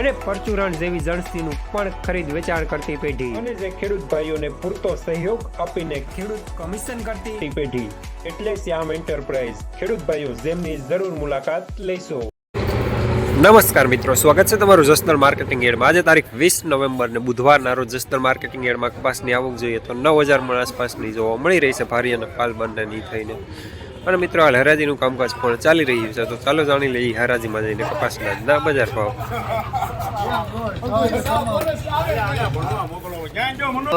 અને પરચુરણ જેવી જણસીનું પણ ખરીદ વેચાણ કરતી પેઢી. અને જે ખેડૂત ભાઈઓને પૂરતો સહયોગ આપીને ખેડૂત કમિશન કરતી પેઢી. એટલે શ્યામ એન્ટરપ્રાઇઝ. ખેડૂત ભાઈઓ જેમની જરૂર મુલાકાત લેશો. નમસ્કાર મિત્રો સ્વાગત છે તમારું જસનલ માર્કેટિંગ એડમાં. આજે તારીખ વીસ નવેમ્બર ને બુધવારના રોજ જસનલ માર્કેટિંગ એડમાં કપાસની આવક જોઈએ તો નવ હજાર મણ આસપાસની જોવા મળી રહી છે ભારી અને પાલ બંનેની થઈને. અને મિત્રો હાલ હરાજીનું કામકાજ પણ ચાલી રહ્યું છે તો ચાલો જાણી લઈએ હરાજીમાં જઈને કપાસના ના બજાર ભાવ.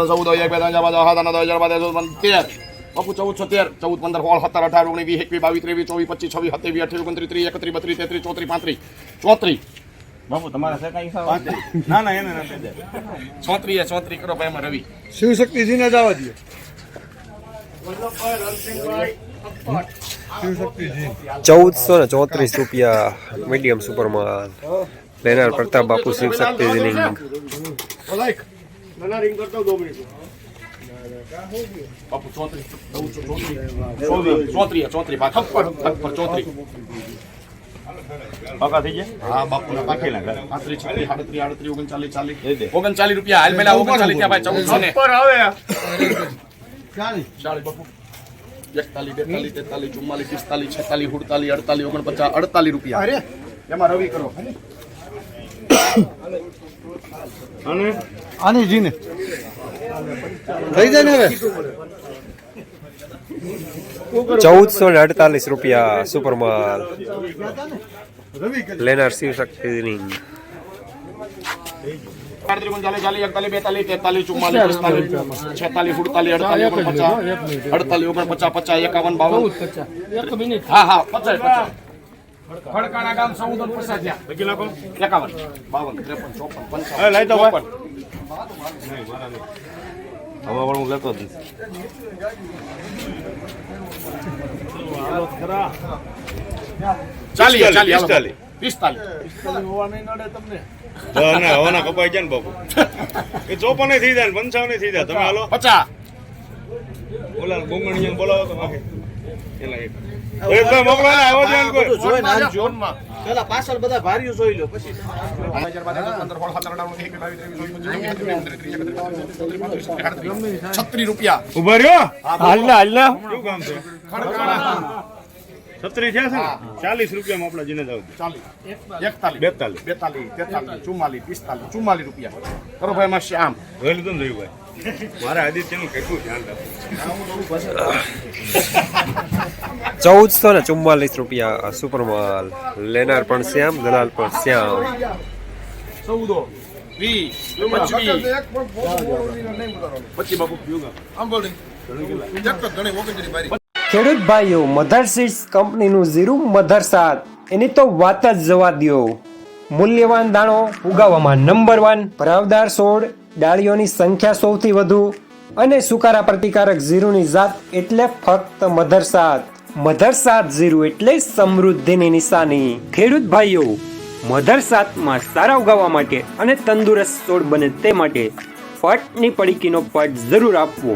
ચૌદ બાર તેર તેર ચૌદ છોતેર ચૌદ પંદર સોળ સત્તર ઓગણીસ વીસ એકવીસ બાવીસ ત્રેવીસ પચીસ છવ્વીસ સત્યાવીસ અઠ્યાવીસ ઓગણત્રીસ ત્રીસ એકત્રીસ બત્રીસ તેત્રીસ બાપુ તમારા ના ના એને ચોત્રીસ કરો ભાઈ રવિ શિવશક્તિજીને જ આવવા દો શિવશક્તિજી ચૌદસો ને ચોત્રીસ રૂપિયા મીડિયમ સુપરમાં લેનાર પ્રતાપ બાપુ શિવ શક્તિજીની બાપુ ચોત્રીસ ચૌદ છો ચોત્રીસ ચોવીસ ચોત્રીસ ચોત્રીસ બા ખપ્પર ખપ્પર ચોત્રીસ પાકા થઈ ગયા? હા બાપુ ના પાકે કેટલા ઘર? પાંત્રીસ છત્રીસ આડત્રીસ આડત્રીસ ઓગણચાલીસ. રૂપિયા. હાલ પેલા ઓગણચાલીસ ત્યાં ભાઈ ચૌદસો ને. બાપુ. એકતાલીસ બેતાલીસ તેતાલીસ ચુમ્માલીસ પિસ્તાલીસ છેતાલીસ સુડતાલીસ અડતાલીસ ઓગણપચાસ અડતાલીસ રૂપિયા. અરે. એમાં રવિ કરો. અને? આની જીને. થઈ જાય ને હવે? ચૌદસો ને અડતાલીસ રૂપિયા સુપરમાલ રવિ લેનાર શિવ શક્તિજીની આડત્રીસ ઓગણચાલીસ ચાલીસ એકતાલીસ બેતાલીસ તેતાલીસ ચુમ્માલીસ પિસ્તાલીસ છેતાલીસ સુડતાલીસ અડતાલીસ ઓગણપચાસ અડતાલીસ ઓગણપચાસ પચાસ એકાવન બાવન. હા હા પચાસ પચાસ. ખડકાણા ગામ ચૌદ અને પચાસ થયા. લખી નાખો એકાવન. બાવન ત્રેપન ચોપન પંચાવન. લાઈ દો ચોપન. હવે પણ હું લેતો જ ચાલીએ. પિસ્તાલીસ હવે હવાના કપાઈ જાય ને બાપુ. એ ચોપન થઈ જાય ને પંચાવને થઈ જાય. તમે હાલો. પચાસ. બોલા ગોંગણીયા બોલાવો તો બાકી એલા મોકલો ને આવો છે કોઈ. જોઈ નાખજો પેલા પાછળ બધા ભારીઓ જોઈ લો પછી. છત્રીસ રૂપિયા. ઊભા રહ્યો? હાલના હાલના. શું કામ છે? છત્રી થયા છે ને? ચાલીસ રૂપિયામાં આપણે જીને જાવ ચાલીસ. એકતાલીસ. બેતાલીસ. બેતાલીસ તેતાલીસ ચુમ્માલીસ પિસ્તાલીસ ચુમ્માલીસ રૂપિયા. કરો ભાઈ એમાં શ્યામ જોઈ લીધું ને ભાઈ મારા આદિત્યનું કેટલું ધ્યાન રાખવું ચૌદસો ને ચુમ્માલીસ રૂપિયા સુપરમાલ. લેનાર પણ શ્યામ દલાલ પણ શ્યામ. ચૌદો વીસ પચીસ. ખેડૂત ભાઈઓ, મધર સીડ્સ કંપનીનું ઝીરું મધર સાત. એની તો વાત જ જવા દો મૂલ્યવાન દાણો ઉગાવવામાં નંબર વન ભરાવદાર છોડ, ડાળીઓની સંખ્યા સૌથી વધુ, અને સુકારા પ્રતિકારક ઝીરુની જાત એટલે ફક્ત મધર સાત. મધર સાત ઝીરું એટલે સમૃદ્ધિની નિશાની. ખેડૂત ભાઈઓ, મધર સાતમાં સારા ઉગાવવા માટે અને તંદુરસ્ત છોડ બને તે માટે ફટની પડીકીનો પટ જરૂર આપવો.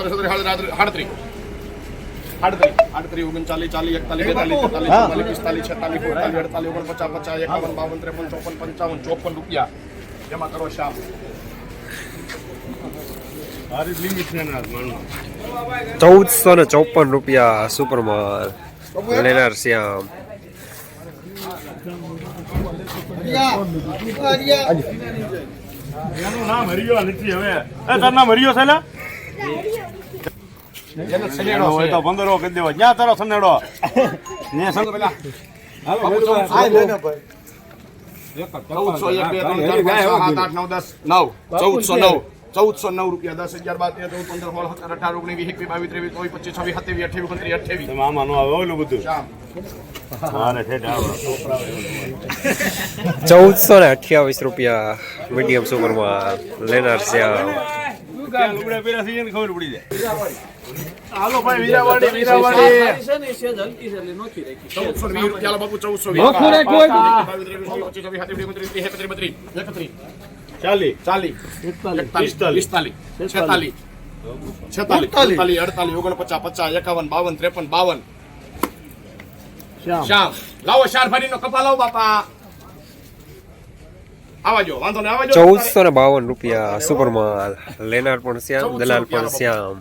લખી નાખ હાલ. આડત્રીસ ઓગણચાલીસ ચાલીસ એકતાલીસ બેતાલીસ તેતાલીસ ચુમ્માલીસ પિસ્તાલીસ છેતાલીસ સુડતાલીસ અડતાલીસ ઓગણપચાસ પચાસ એકાવન બાવન ત્રેપન ચોપન પંચાવન ચોપન રૂપિયા. એમાં કરો શ્યામ. ચૌદસો ને ચોપન રૂપિયા સુપરમાલ લેનાર શ્યામ. એનું નામ હરિયો નથી હવે. એ તારું નામ હરિયો છે છે. પંદરો કરી દેવા. જ્યાં તારો સનેડો ને પેલા. ચૌદસો. ને એક બે ત્રણ ચાર સાત આઠ નવ દસ નવ. ચૌદસો નવ. ચૌદસો નવ રૂપિયા દસ અગિયાર બાર તેર ચૌદ પંદર સોળ સત્તર અઢાર ઓગણીસ વીસ એકવીસ બાવીસ ત્રેવીસ ચોવીસ પચીસ છવ્વીસ સત્યાવીસ અઠ્યાવીસ ઓગણત્રીસ અઠ્યાવીસ. તમે આમાં નો આવે ઓલું બધું. ચૌદસો ને અઠ્યાવીસ રૂપિયા મીડિયમ સુપરમાં લેનાર શ્યામ ક્યાં લુગડા પહેર્યા છે એને ખબર પડી જાય હાલો ભાઈ વીરાવાડી વીરાવાડી ચાલી પિસ્તાલીસ છેતાલીસ છેતાલીસ અડતાલીસ ઓગણપચાસ પચાસ એકાવન બાવન ત્રેપન બાવન શ્યામ લાવો શાર ફરીનો કપા લાવો બાપા આવાજો વાંધો ને આવાજો ચૌદસો ને બાવન રૂપિયા સુપરમાં લેનાર પણ શ્યામ દલાલ પણ શ્યામ.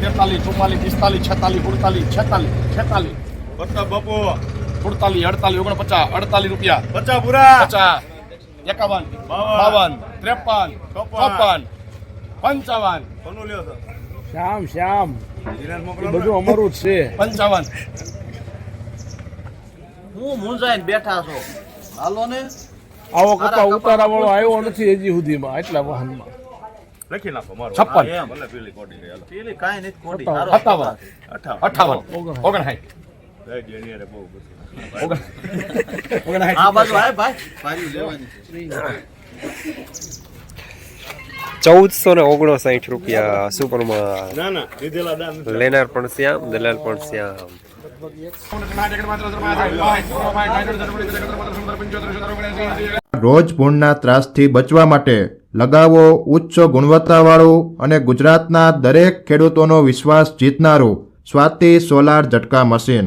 છેતાલીસ છેતાલીસ છેતાલીસ પત્તા બપો સુડતાલીસ અડતાલીસ ઓગણપચાસ અડતાલીસ રૂપિયા. પચાસ પૂરા. પચાસ એકાવન બાવન, ત્રેપન ચોપન, પંચાવન. શ્યામ શ્યામ. બધું અમારું જ છે. પંચાવન. હું મૂંઝાઈને બેઠા છો. હાલો ને. આવો કપા ઉતારા વાળો આવ્યો નથી હજી સુધીમાં એટલા વાહનમાં. લખી નાખો મારો. છપ્પન. પેલી પેલી કાંઈ નથી અઠાવન. અઠાવન ઓગણસાઠ ચૌદસો ને ઓગણસાઠ રૂપિયા સુપરમાં. લેનાર પણ શ્યામ દલાલ પણ શ્યામ. રોજ ભૂણના ત્રાસથી બચવા માટે લગાવો ઉચ્ચ ગુણવત્તાવાળું અને ગુજરાતના દરેક ખેડૂતોનો વિશ્વાસ જીતનારું સ્વાતિ સોલાર ઝટકા મશીન.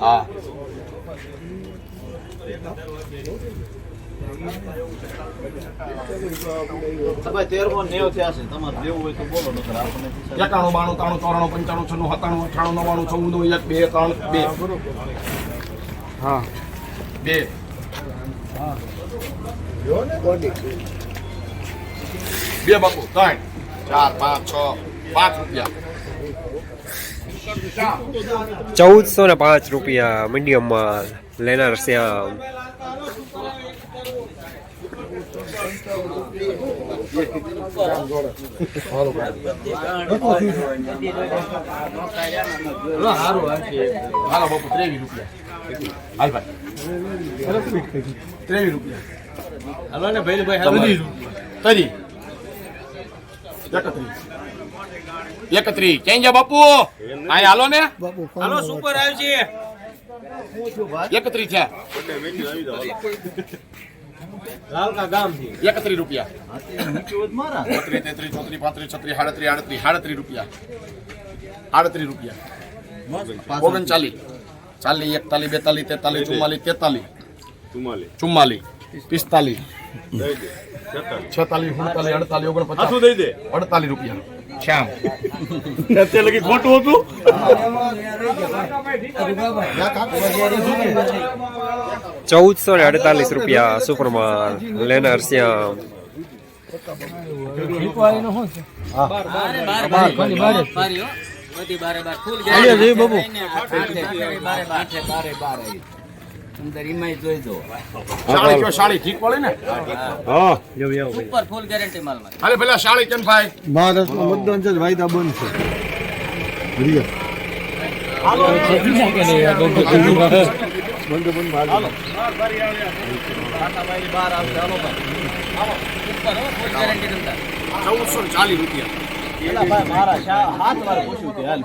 હા. એકાણું બાણું ત્રાણું ચોરાણું પંચાણું છન્નું સત્તાણું અઠાણું નવ્વાણું ચૌદ એક બે ત્રણ બે હા બે બે બાપુ, ત્રણ. ચાર, પાંચ, છ. પાંચ રૂપિયા. ચૌદસો ને પાંચ રૂપિયા મીડિયમમાં લેનાર શ્યામ ત્રેવીસ રૂપિયા. ત્રેવીસ રૂપિયા. હાલો ને ભાઈ ભાઈ તરી. એકત્રીસ. એકત્રીસ ક્યાં ગયા બાપુ? અહીં હાલો ને. હાલો સુપર આવ્યું છે એકત્રી છે. એકત્રીસ રૂપિયા. બત્રીસ તેત્રીસ ચોત્રીસ પાંત્રીસ છત્રીસ સાડત્રીસ આડત્રીસ સાડત્રીસ રૂપિયા. આડત્રીસ રૂપિયા. ઓગણચાલીસ. ચાલીસ એકતાલીસ બેતાલીસ તેતાલીસ ચુમ્માલીસ તેતાલીસ. ચુમ્માલી ચુમ્માલીસ. પિસ્તાલીસ. છેતાલીસ. સુડતાલીસ અડતાલીસ ઓગણપચાસ. દઈ દે. અડતાલીસ રૂપિયા. શ્યામ અત્યારે લગી ખોટું હતું ચૌદસો ને અડતાલીસ રૂપિયા સુપરમાન લેનાર શ્યામ સુંદરીમાં જોઈ દો સાડી જો સાડી ભાઈ? રૂપિયા. હાથ વાર પૂછ્યું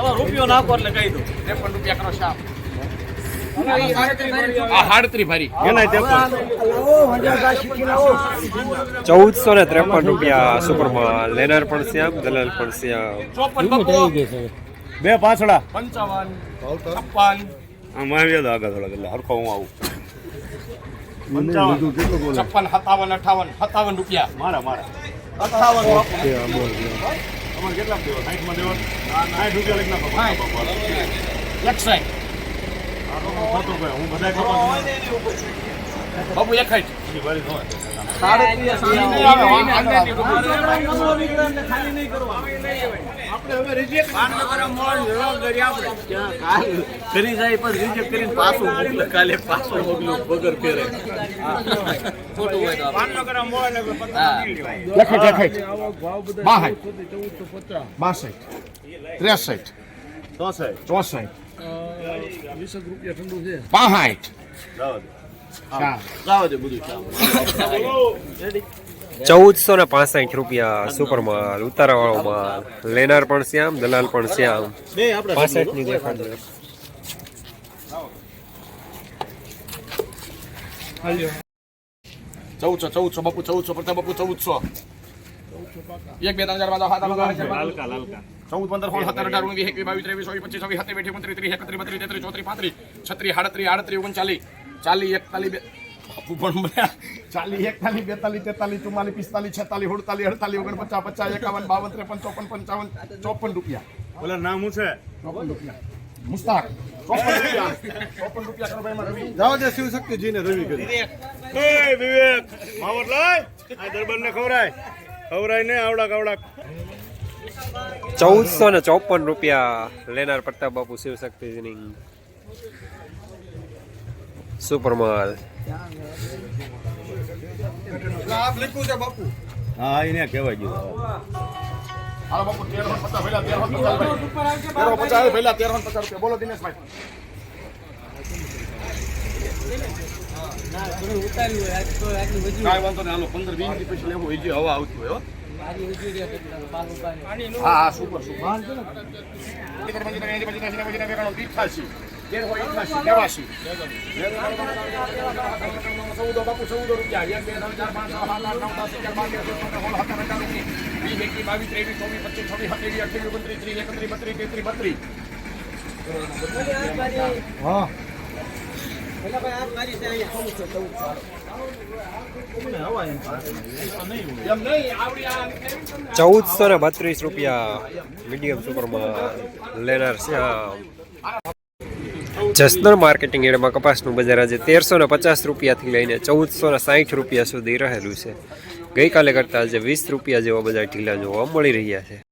તમે રૂપિયો નાખો એટલે કહી દો ત્રેપન રૂપિયા કરો શાપ આ હાડત્રી ભરી. એના ત્રેપન ચૌદસો ને ત્રેપન રૂપિયા સુપરમાં લેનાર પણ શ્યામ દલાલ પણ શ્યામ બે પાછળા પંચાવન છપ્પન. આ આગળ થોડા એટલે હરખો હું આવું. પંચાવન છપ્પન સત્તાવન અઠાવન સત્તાવન રૂપિયા. મારા મારા. અઠાવન તમારે કેટલા દેવા સાઠમાં દેવા સાઠ રૂપિયા લખી નાખો એકસાઠ. થતું ભાઈ હું બધા બાબુ એક ખાઈ કરી જાય પણ રિજેક્ટ કરીને પાછું મોકલે કાલે પાછું મોકલ્યું વગર ફેરે ખોટું હોય એકસાઠ બાસઠ બાસઠ ત્રેસઠ ચોસઠ ચોસઠ વીસ રૂપિયા ઠંડુ છે ચાલો ચૌદસો ને પાસઠ રૂપિયા સુપરમાલ ઉતારાવાળો માલ લેનાર પણ શ્યામ દલાલ પણ શ્યામ. પાસઠની દેખાડ. ચૌદસો ચૌદસો બાપુ ચૌદસો પ્રથમ બાપુ ચૌદસો. એક બે ત્રણ ચાર પાંચ સાત આઠ નવ દસ અગિયાર બાર ચૌદ પંદર સોળ સત્તર અઢાર ઓગણીસ વીસ એકવીસ બાવીસ ત્રેવીસ ચોવીસ પચીસ છવ્વીસ સત્તાવીસ અઠ્યાવીસ ઓગણત્રીસ ત્રીસ એકત્રીસ બત્રીસ તેત્રીસ ચોત્રીસ પાંત્રીસ છત્રીસ આડત્રીસ આડત્રીસ ઓગણચાલીસ. ચાલીસ એકતાલીસ બે બાપુ પણ. ચાલીસ એકતાલીસ બેતાલીસ તેતાલીસ ચુમ્માલીસ પિસ્તાલીસ છેતાલીસ અડતાલીસ અડતાલીસ ઓગણપચાસ પચાસ એકાવન બાવન ત્રેપન ચોપન પંચાવન ચોપન રૂપિયા. બોલે નામ શું છે? ચોપન રૂપિયા. મુસ્તાક. ચોપન રૂપિયા. ચોપન રૂપિયા કરો ભાઈ રવિ જાવ દે શિવશક્તિજી ને રવિ કરી. એ વિવેક. માવટ લાય. આ ને ખવરાય. ખવરાય ને આવડા કવડા ચૌદસો ને ચોપન રૂપિયા લેનાર પ્રતાપ બાપુ શિવશક્તિની સુપરમાલ હા એને કહેવાય ગયું બોલો દિનેશભાઈ કાંઈ વાંધો નહીં હાલો પંદર વીસ મિનિટ પછી લેવું હોય જે હવા આવતી હોય હો. હા હા સુપર સુપર ચૌદો બાપુ ચૌદો રૂપિયા એક બે ત્રણ ચાર પાંચ છ સાત આઠ નવ દસ અગિયાર બાર તેર ચૌદ સોળ સત્તર અઢાર ઓગણીસ વીસ એકવીસ બાવીસ ત્રેવીસ ચોવીસ પચીસ છવ્વીસ સત્યાવીસ અઠ્યાવીસ ઓગણત્રીસ ત્રીસ એકત્રીસ બત્રીસ તેત્રીસ બત્રીસ આ ચૌદસો ને બત્રીસ રૂપિયા મીડિયમ સુપરમાં લેનાર શ્યામ જસનર માર્કેટિંગ એરિયામાં કપાસનું બજાર આજે તેરસો ને પચાસ રૂપિયાથી લઈને ચૌદસો ને સાઠ રૂપિયા સુધી રહેલું છે. ગઈકાલે કરતાં આજે વીસ રૂપિયા જેવા બજાર ઢીલા જોવા મળી રહ્યા છે.